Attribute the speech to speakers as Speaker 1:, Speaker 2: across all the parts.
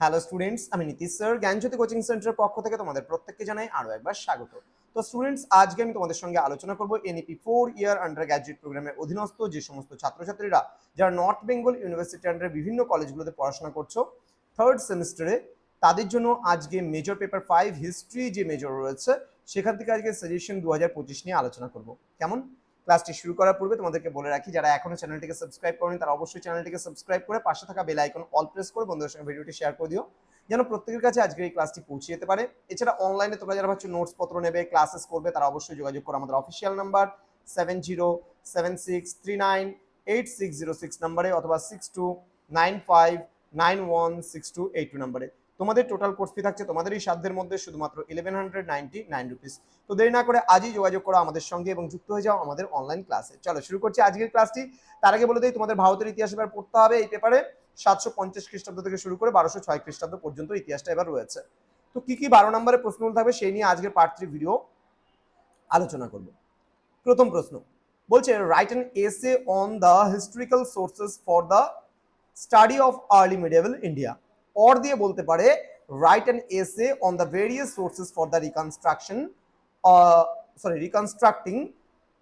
Speaker 1: Hello students আমি Nitish sir জ্ঞানজ্যোতি coaching সেন্টারের পক্ষ থেকে তোমাদের প্রত্যেককে জানাই আরও একবার স্বাগত। তো স্টুডেন্টস আজকে আমি তোমাদের সঙ্গে আলোচনা করব NEP four year undergraduate প্রোগ্রামের অধীনস্থ যে সমস্ত ছাত্রছাত্রীরা যারা নর্থ বেঙ্গল ইউনিভার্সিটি আন্ডার বিভিন্ন কলেজগুলোতে পড়াশোনা করছ থার্ড সেমিস্টারে তাদের জন্য আজকে মেজর পেপার ফাইভ হিস্ট্রি যে মেজর রয়েছে, সেখান থেকে আজকে সাজেশন দু হাজার পঁচিশ নিয়ে আলোচনা করব। কেমন? ক্লাসটি শুরু করার পূর্বে তোমাদেরকে বলে রাখি, যারা এখনও চ্যানেলটিকে সাবস্ক্রাইব করেনি, তারা অবশ্যই চ্যানেলটিকে সাবস্ক্রাইব করে পাশে থাকা বেল আইকন অল প্রেস করে বন্ধুদের সঙ্গে ভিডিওটি শেয়ার করে দিও, যেন প্রত্যেকের কাছে আজকের এই ক্লাসটি পৌঁছে যেতে পারে। এছাড়া অনলাইনে তোমরা যারা ভাবছ নোটস পত্র নেবে ক্লাসেস করবে, তারা অবশ্যই যোগাযোগ করো আমাদের official number seven zero seven six three nine eight six zero six নাম্বারে অথবা six two nine five nine one six two eight two নাম্বারে তোমাদের টোটাল কোর্স ফি থাকছে তোমাদের এই সাধ্যের মধ্যে শুধুমাত্র eleven hundred ninety nine rupees তো দেরি না করে আজই যোগাযোগ করো আমাদের সঙ্গে এবং যুক্ত হয়ে যাও আমাদের অনলাইন ক্লাসে চলো, শুরু করছি আজকের ক্লাসটি তার আগে বলে দিই, তোমাদের ভারতের ইতিহাস এবার পড়তে হবে এই পেপারে সাতশো পঞ্চাশ খ্রিস্টাব্দ থেকে শুরু করে বারোশো ছয় খ্রিস্টাব্দ পর্যন্ত ইতিহাসটা এবার রয়েছে। তো কি কি বারো নম্বরের প্রশ্নগুলো থাকবে সেই নিয়ে আজকের পার্ট থ্রি ভিডিও আলোচনা করব। প্রথম প্রশ্ন, বলছে write an essay on the historical sources for the study of early medieval India or দিয়ে বলতে পারে write an essay on the various sources for the reconstruction sorry reconstructing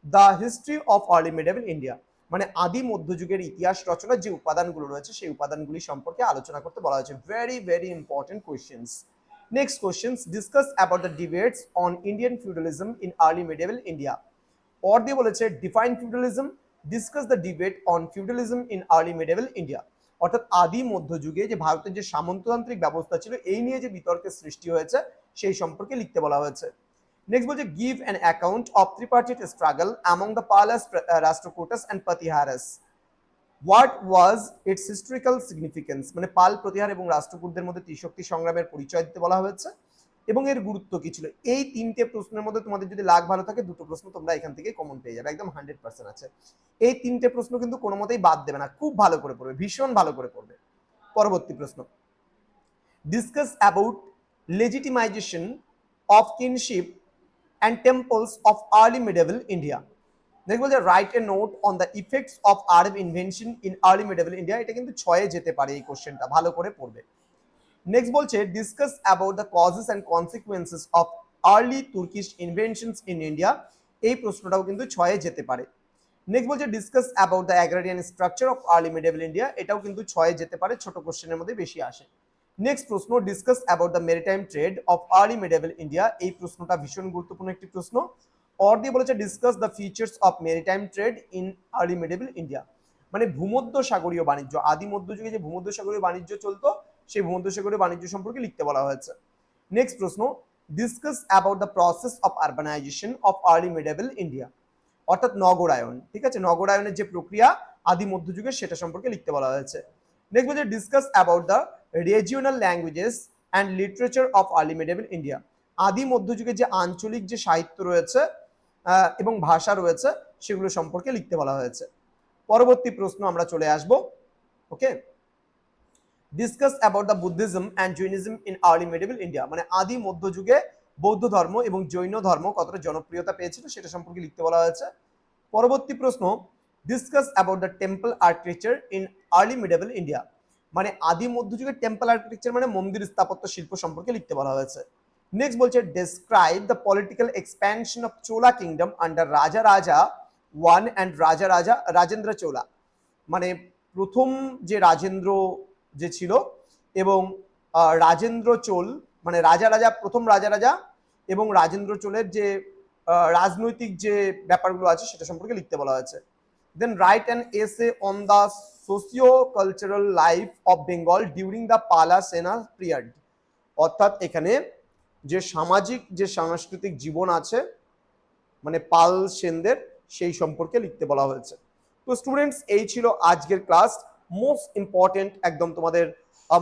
Speaker 1: the history of early medieval India মানে আদি মধ্যযুগের ইতিহাস রচনার যে উপাদানগুলো রয়েছে, সেই উপাদানগুলি সম্পর্কে আলোচনা করতে বলা হয়েছে। Very very important questions next questions discuss about the debates on Indian feudalism in early medieval India or দিয়ে বলেছে define feudalism discuss the debate on feudalism in early medieval India অর্থাৎ আদি মধ্যযুগে যে ভারতের যে সামন্ততান্ত্রিক ব্যবস্থা ছিল, এই নিয়ে যে বিতর্কের সৃষ্টি হয়েছে, সেই সম্পর্কে লিখতে বলা হয়েছে। নেক্সট বলছে give an account of tripartite struggle among the Palas Rashtrakutas and Pratiharas what was its historical significance মানে পাল, প্রতিহার এবং রাষ্ট্রকূটদের মধ্যে ত্রিশক্তি সংগ্রামের পরিচয় দিতে বলা হয়েছে। এবং এর গুরুত্ব কি ছিল? এই তিনটে প্রশ্নের মধ্যে তোমাদের যদি লাগ ভালো থাকে, দুটো প্রশ্ন তোমরা এখান থেকে কমন পেয়ে যাবে, একদম হান্ড্রেড পার্সেন্ট আছে। এই তিনটে প্রশ্ন কিন্তু কোনো মতেই বাদ দেবে না, খুব ভালো করে পড়বে, ভীষণ ভালো করে পড়বে। পরবর্তী প্রশ্ন। Discuss about legitimization of kinship and temples of early medieval India দেখব যে write a note on the effects of Arab invention in early medieval India এটা কিন্তু ছয়ে যেতে পারে এই কোশ্চেনটা ভালো করে পড়বে। নেক্সট বলছে discuss about the causes and consequences of early Turkish inventions in India এই প্রশ্নটাও কিন্তু ছয়ে যেতে পারে। নেক্সট বলছে discuss about the agrarian structure of early medieval India এটাও কিন্তু ছয়ে যেতে পারে, ছোট কোশ্চেনের মধ্যে বেশি আসে। নেক্সট প্রশ্ন discuss about the maritime trade of early medieval India এই প্রশ্নটা ভীষণ গুরুত্বপূর্ণ একটি প্রশ্ন। অর দিয়ে বলেছে discuss the features of maritime trade in early medieval India মানে ভূমধ্য সাগরীয় বাণিজ্য আদি মধ্যযুগে যে ভূমধ্য সাগরীয় বাণিজ্য চলতো সেই ভূমধ্য সাগরীয় বাণিজ্য সম্পর্কে লিখতে বলা হয়েছে। নেক্সট প্রশ্ন discuss about the process of urbanization of early medieval India অর্থাৎ নগরায়ন, ঠিক আছে? নগরায়নের যে প্রক্রিয়া, আদি মধ্যযুগে সেটা সম্পর্কে লিখতে বলা হয়েছে। নেক্সট বলছে discuss about the regional languages and literature of early medieval India আদি মধ্যযুগে যে আঞ্চলিক যে সাহিত্য রয়েছে এবং ভাষা রয়েছে, সেগুলো সম্পর্কে লিখতে বলা হয়েছে। পরবর্তী প্রশ্ন আমরা চলে আসব okay discuss about the Buddhism and Jainism in early medieval India মানে আদি, মধ্যযুগে বৌদ্ধ ধর্ম এবং জৈন ধর্ম কতটা জনপ্রিয়তা পেয়েছিল সেটা সম্পর্কে লিখতে বলা হয়েছে। পরবর্তী প্রশ্ন discuss about the temple architecture in early medieval India মানে আদি মধ্যযুগের টেম্পল আর্কিটেকচার মানে মন্দির স্থাপত্য শিল্প সম্পর্কে লিখতে বলা হয়েছে। নেক্সট বলছে describe the political expansion of Chola kingdom under Raja Raja one and রাজা রাজা রাজেন্দ্র চোলা মানে প্রথম যে রাজেন্দ্র যে ছিল এবং রাজেন্দ্র চোল মানে রাজা রাজা, প্রথম রাজা রাজা এবং রাজেন্দ্র চোলের যে রাজনৈতিক যে ব্যাপারগুলো আছে সেটা সম্পর্কে লিখতে বলা হয়েছে। Then write an essay on the socio cultural life of Bengal during the Pala Sena period অর্থাৎ এখানে যে সামাজিক, যে সাংস্কৃতিক জীবন আছে মানে পাল সেনদের, সেই সম্পর্কে লিখতে বলা হয়েছে। তো স্টুডেন্টস এই ছিল আজকের ক্লাস মোস্ট ইম্পর্টেন্ট একদম তোমাদের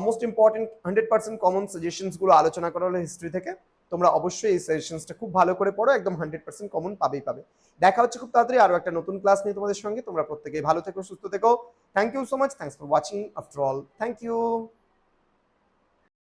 Speaker 1: most important hundred percent common সাজেশনসগুলো আলোচনা করা হলো হিস্ট্রি থেকে, তোমরা অবশ্যই এই সাজেশনসটা খুব ভালো করে পড়ো, একদম হান্ড্রেড পার্সেন্ট কমন পাবেই পাবে। দেখা হচ্ছে খুব তাড়াতাড়ি আরও একটা নতুন ক্লাস নিয়ে তোমাদের সঙ্গে, তোমরা প্রত্যেকেই ভালো থেকো, সুস্থ থেকো। Thank you so much thanks for watching after all thank you